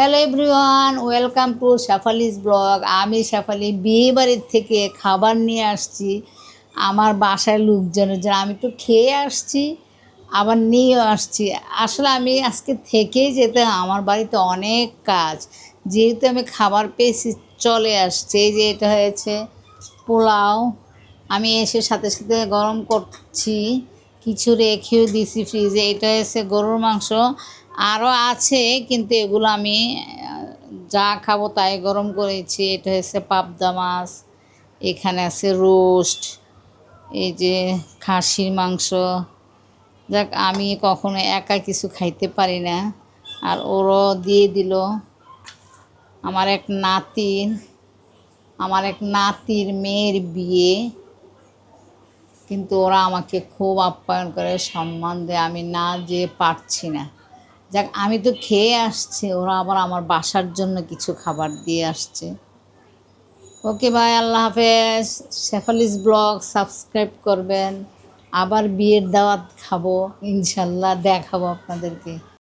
Hello everyone welcome to Shefali's blog আমি শেফালি বিয়ে বাড়ির থেকে খাবার নিয়ে আসছি। আমার বাসায় লোকজনের জন্য। আমি তো খেয়ে আসছি, আবার নিয়েও আসছি। আসলে আমি আজকে থেকেই যেতে, আমার বাড়িতে অনেক কাজ। যেহেতু আমি খাবার পেয়েছি, চলে আসছে। এই যে এটা হয়েছে পোলাও। আমি এসে সাথে সাথে গরম করছি। কিছু রেখেও দিছি ফ্রিজে এটা হয়েছে গরুর মাংস। আরও আছে, কিন্তু এগুলো আমি যা খাব তাই গরম করেছি। এটা হচ্ছে পাবদা মাছ, এখানে আছে রোস্ট, এই যে খাসির মাংস। যাক, আমি কখনো একা কিছু খাইতে পারি না। আর ওরও দিয়ে দিল আমার এক নাতির, আমার এক নাতির মেয়ের বিয়ে। কিন্তু ওরা আমাকে খুব আপ্যায়ন করে, সম্মান দেয়। আমি না যে পারছি না। যাক, আমি তো খেয়ে আসছে, ওরা আবার আমার বাসার জন্য কিছু খাবার দিয়ে আসছে। ওকে, ভাই, আল্লাহ হাফেজ। শেফালিস ব্লগ, সাবস্ক্রাইব করবেন। আবার বিয়ের দাওয়াত খাব, ইনশাল্লাহ দেখাবো আপনাদেরকে।